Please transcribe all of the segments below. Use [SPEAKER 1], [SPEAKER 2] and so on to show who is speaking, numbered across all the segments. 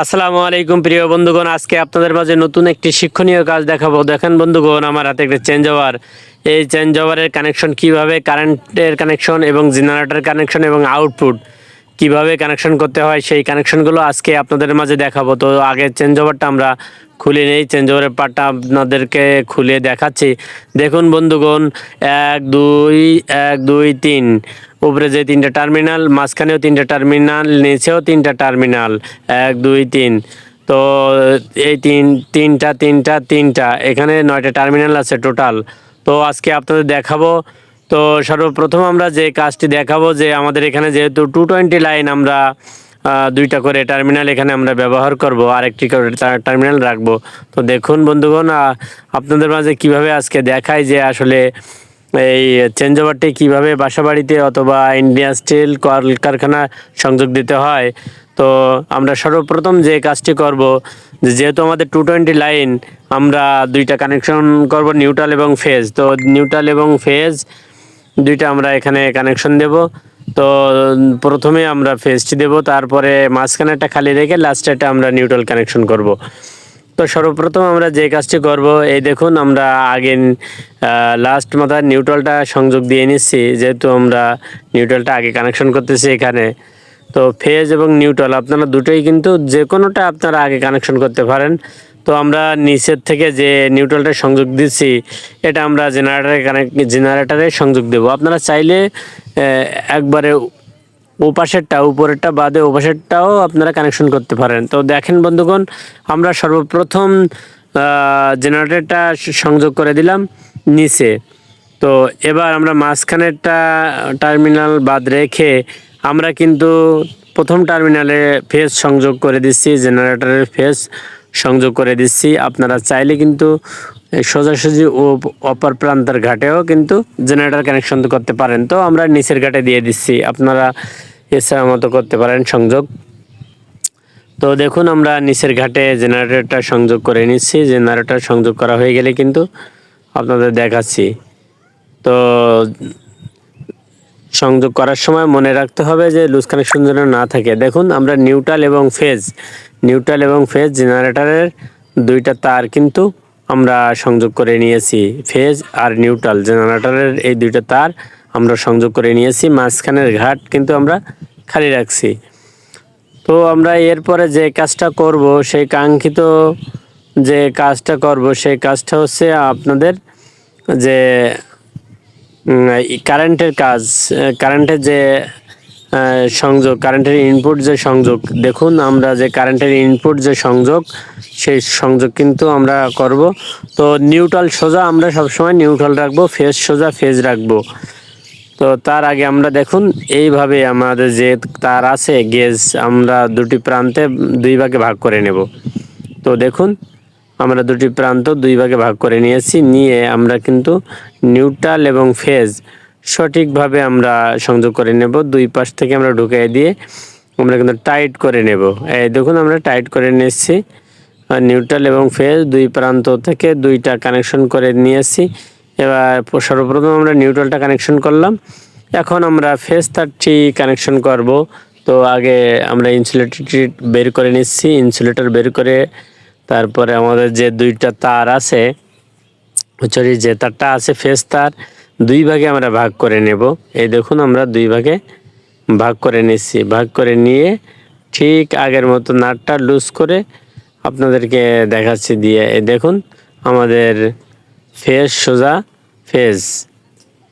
[SPEAKER 1] আসসালামু আলাইকুম প্রিয় বন্ধুগণ, আজকে আপনাদের মাঝে নতুন একটি শিক্ষণীয় কাজ দেখাবো। দেখেন বন্ধুগণ, আমার হাতে একটা চেঞ্জ ওভার এই চেঞ্জ ওভারের কানেকশন কীভাবে কারেন্টের কানেকশন এবং জেনারেটর কানেকশন এবং আউটপুট কীভাবে কানেকশন করতে হয়, সেই কানেকশনগুলো আজকে আপনাদের মাঝে দেখাবো। তো আগে চেঞ্জ ওভারটা আমরা খুলে নেই চেঞ্জ ওভারের পার্টটা আপনাদেরকে খুলে দেখাচ্ছি। দেখুন বন্ধুগণ, এক, দুই এক, দুই, তিন। উপরে যে তিনটা টার্মিনাল, মাঝখানেও তিনটা টার্মিনাল, নিচেও তিনটা টার্মিনাল। এক, দুই, তিন। তো এই তিন, তিনটা তিনটা তিনটা। এখানে নয়টা টার্মিনাল আছে টোটাল। তো আজকে আপনাদের দেখাবো। তো সর্বপ্রথম আমরা যে কাজটি দেখাবো যে আমাদের এখানে যেহেতু টু টোয়েন্টি লাইন আমরা দুইটা করে টার্মিনাল এখানে আমরা ব্যবহার করব, আরেকটি করে টার্মিনাল রাখব। তো দেখুন বন্ধুগণ আপনাদের মাঝে কীভাবে আজকে দেখায় যে আসলে এই চেঞ্জ ওভারটি কীভাবে বাসা বাড়িতে অথবা ইন্ডিয়া স্টিল কলকারখানা সংযোগ দিতে হয়? তো আমরা সর্বপ্রথম যে কাজটি করব যেহেতু আমাদের টু টোয়েন্টি লাইন আমরা দুইটা কানেকশন করব নিউট্রাল এবং ফেজ তো নিউট্রাল এবং ফেজ দুইটা আমরা এখানে কানেকশন দেব। তো প্রথমে আমরা ফেজটি দেব, তারপরে মাঝখানেটা খালি রেখে লাস্টেটা আমরা নিউট্রাল কানেকশন করব। তো সর্বপ্রথম আমরা যে কাজটি করব এই দেখুন আমরা আগে লাস্ট মাথায় নিউট্রালটা সংযোগ দিয়ে নিচ্ছি যেহেতু আমরা নিউট্রালটা আগে কানেকশন করতেছি এখানে। তো ফেজ এবং নিউট্রাল আপনারা দুটোই কিন্তু যে কোনোটা আপনারা আগে কানেকশন করতে পারেন। তো আমরা নিচের থেকে যে নিউট্রালটা সংযোগ দিচ্ছি এটা আমরা জেনারেটারে কানেক্ট জেনারেটারে সংযোগ দেব। আপনারা চাইলে আহ, ওপাশেরটা, উপরেরটা বাদে ওপাশেরটাও আপনারা কানেকশন করতে পারেন। তো দেখেন বন্ধুগণ, আমরা সর্বপ্রথম জেনারেটরটা সংযোগ করে দিলাম নিচে। তো এবার আমরা মাঝখানেরটা টার্মিনাল বাদ রেখে আমরা কিন্তু প্রথম টার্মিনালে ফেস সংযোগ করে দিচ্ছি জেনারেটরের ফেস সংযোগ করে দিচ্ছি। আপনারা চাইলে কিন্তু সোজাসুজি ও অপর প্রান্তের ঘাটেও কিন্তু জেনারেটর কানেকশন করতে পারেন। তো আমরা নিচের ঘাটে দিয়ে দিচ্ছি। আপনারা এছাড়া মতো করতে পারেন সংযোগ। তো দেখুন, আমরা নিচের ঘাটে জেনারেটরটা সংযোগ করে নিচ্ছি। জেনারেটর সংযোগ করা হয়ে গেলে কিন্তু আপনাদের দেখাচ্ছি। তো সংযোগ করার সময় মনে রাখতে হবে যে লুজ কানেকশন যেন না থাকে। দেখুন, আমরা নিউট্রাল এবং ফেজ নিউট্রাল এবং ফেজ জেনারেটরের দুইটা তার কিন্তু আমরা সংযোগ করে নিয়েছি। ফেজ আর নিউট্রাল জেনারেটরের এই দুইটা তার আমরা সংযোগ করে নিয়েছি। মাঝখানের ঘাট কিন্তু আমরা খালি রাখছি। তো আমরা এরপরে যে কাজটা করব, সেই কাঙ্ক্ষিত যে কাজটা করব, সেই কাজটা হচ্ছে আপনাদের যে কারেন্টের কাজ কারেন্টের যে সংযোগ কারেন্টের ইনপুট যে সংযোগ, দেখুন আমরা যে কারেন্টের ইনপুট যে সংযোগ, সেই সংযোগ কিন্তু আমরা করব। তো নিউট্রাল সোজা আমরা সবসময় নিউট্রাল রাখব ফেজ সোজা ফেজ রাখব। তো তার আগে আমরা দেখুন, এইভাবে আমাদের যে তার আছে, গেজ, আমরা দুটি প্রান্তে দুই ভাগে ভাগ করে নেব। তো দেখুন, আমরা দুটি প্রান্ত দুই ভাগে ভাগ করে নিয়েছি, নিয়ে আমরা কিন্তু নিউট্রাল এবং ফেজ সঠিকভাবে আমরা সংযোগ করে নেব। দুই পাশ থেকে আমরা ঢুকিয়ে দিয়ে আমরা কিন্তু টাইট করে নেব। এই দেখুন, আমরা টাইট করে নিয়েছি। নিউট্রাল এবং ফেজ দুই প্রান্ত থেকে দুইটা কানেকশন করে নিয়েছি। এবার সর্বপ্রথম আমরা নিউট্রালটা কানেকশন করলাম। এখন আমরা ফেজ তারটি কানেকশন করব। তো আগে আমরা ইনসুলেটরটি বের করে নিচ্ছি ইনসুলেটর বের করে তারপরে আমাদের যে দুইটা তার আছে সরি যে তারটা আছে ফেস তার, দুই ভাগে আমরা ভাগ করে নেব। এই দেখুন, আমরা দুই ভাগে ভাগ করে নিচ্ছি। ভাগ করে নিয়ে ঠিক আগের মতো নাটটা লুজ করে আপনাদেরকে দেখাচ্ছি দিয়ে। দেখুন, আমাদের ফেজ সোজা, ফেজ।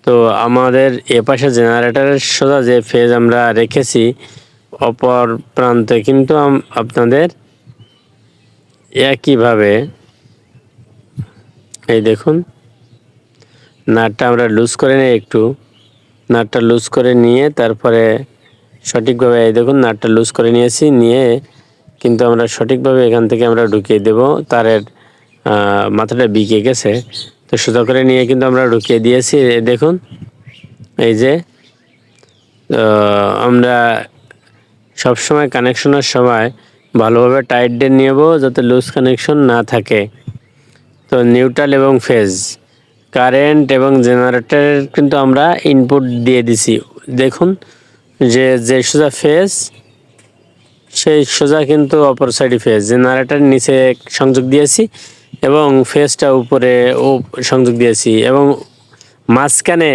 [SPEAKER 1] তো আমাদের এপাশে জেনারেটরের সোজা যে ফেজ আমরা রেখেছি, অপর প্রান্তে কিন্তু আপনাদের একইভাবে, এই দেখুন, নাটটা আমরা লুজ করে নিই একটু, নাটটা লুজ করে নিয়ে তারপরে সঠিকভাবে, এই দেখুন, নাটটা লুজ করে নিয়েছি, নিয়ে কিন্তু আমরা সঠিকভাবে এখান থেকে আমরা ঢুকিয়ে দেব, তারের মাথাটা বিকে গেছে। তো সোজা করে নিয়ে কিন্তু আমরা ঢুকিয়ে দিয়েছি। দেখুন, এই যে আমরা সবসময় কানেকশনের সময় ভালোভাবে টাইট দিয়ে নেব যাতে লুজ কানেকশন না থাকে। তো নিউট্রাল এবং ফেজ কারেন্ট এবং জেনারেটর কিন্তু আমরা ইনপুট দিয়ে দিছি। দেখুন, যে যে সোজা ফেজ সেই সোজা কিন্তু অপর সাইডে ফেজ জেনারেটার নিচে সংযোগ দিয়েছি। এবং ফেজটা উপরে ও সংযোগ দিয়েছি এবং মাঝখানে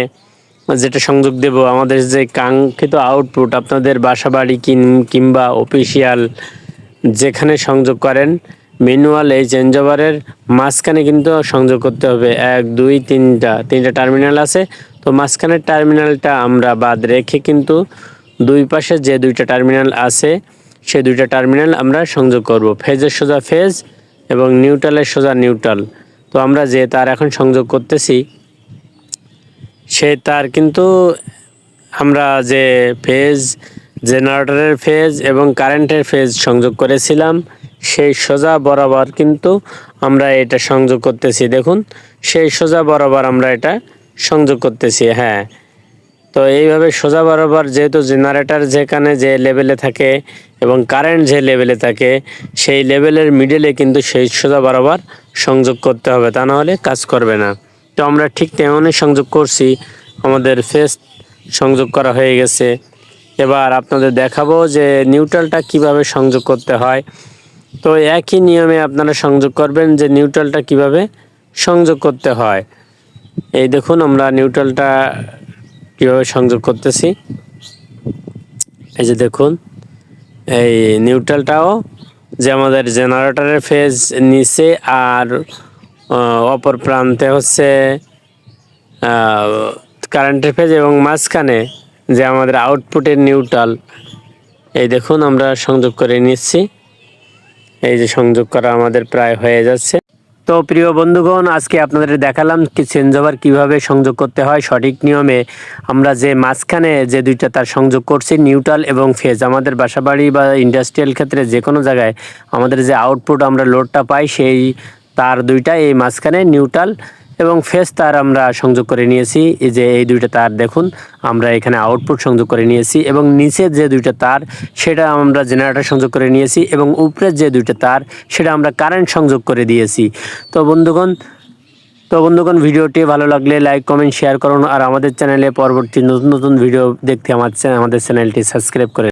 [SPEAKER 1] যেটা সংযোগ দেব, আমাদের যে কাঙ্ক্ষিত আউটপুট আপনাদের বাসা বাড়ি কিন- কিংবা অফিসিয়াল যেখানে সংযোগ করেন ম্যানুয়াল এই চেঞ্জ ওভারের মাঝখানে কিন্তু সংযোগ করতে হবে। এক, দুই, তিনটা তিনটা টার্মিনাল আছে। তো মাঝখানের টার্মিনালটা আমরা বাদ রেখে কিন্তু দুই পাশে যে দুইটা টার্মিনাল আছে সেই দুইটা টার্মিনাল আমরা সংযোগ করব। ফেজের সোজা ফেজ এবং নিউট্রালের সোজা নিউট্রাল। তো আমরা যে তার এখন সংযোগ করতেছি, সে তার কিন্তু আমরা যে ফেজ জেনারেটরের ফেজ এবং কারেন্টের ফেজ সংযোগ করেছিলাম, সেই সোজা বরাবর কিন্তু আমরা এটা সংযোগ করতেছি। দেখুন, সেই সোজা বরাবর আমরা এটা সংযোগ করতেছি হ্যাঁ। তো এইভাবে সোজা বরাবর যেহেতু জেনারেটার যেখানে যে লেভেলে থাকে এবং কারেন্ট যে লেভেলে থাকে, সেই লেভেলের মিডলে কিন্তু সেই সোজা বরাবর সংযোগ করতে হবে, তা নাহলে কাজ করবে না। তো আমরা ঠিক তেমনই সংযোগ করছি, আমাদের ফেস সংযোগ করা হয়ে গেছে। এবার আপনাদের দেখাবো যে নিউট্রালটা কীভাবে সংযোগ করতে হয়। তো একই নিয়মে আপনারা সংযোগ করবেন যে নিউট্রালটা কীভাবে সংযোগ করতে হয়। এই দেখুন, আমরা নিউট্রালটা কীভাবে সংযোগ করতেছি? এই যে দেখুন, এই নিউট্রালটাও যে আমাদের জেনারেটরের ফেজ নিচে আর অপর প্রান্তে হচ্ছে কারেন্টের ফেজ এবং মাঝখানে যে আমাদের আউটপুটের নিউট্রাল। এই দেখুন, আমরা সংযোগ করে নিচ্ছি। এই যে সংযোগ করা আমাদের প্রায় হয়ে যাচ্ছে। তো প্রিয় বন্ধুগণ, আজকে আপনাদের দেখালাম কি চেঞ্জ ওভার কীভাবে সংযোগ করতে হয়। সঠিক নিয়মে আমরা যে মাঝখানে যে দুইটা তার সংযোগ করছি নিউট্রাল এবং ফেজ আমাদের বাসাবাড়ি বা ইন্ডাস্ট্রিয়াল ক্ষেত্রে যে কোনো জায়গায় আমাদের যে আউটপুট আমরা লোডটা পাই, সেই তার দুইটা এই মাঝখানে নিউট্রাল এবং ফেস তার আমরা সংযোগ করে নিয়েছি। এই যে এই দুইটা তার দেখুন, আমরা এখানে আউটপুট সংযোগ করে নিয়েছি এবং নিচের যে দুইটা তার, সেটা আমরা জেনারেটর সংযোগ করে নিয়েছি এবং উপরের যে দুইটা তার, সেটা আমরা কারেন্ট সংযোগ করে দিয়েছি। তো বন্ধুগণ তো বন্ধুগণ, ভিডিওটি ভালো লাগলে লাইক কমেন্ট শেয়ার করুন আর আমাদের চ্যানেলে পরবর্তী নতুন নতুন ভিডিও দেখতে আমার আমাদের চ্যানেলটি সাবস্ক্রাইব করে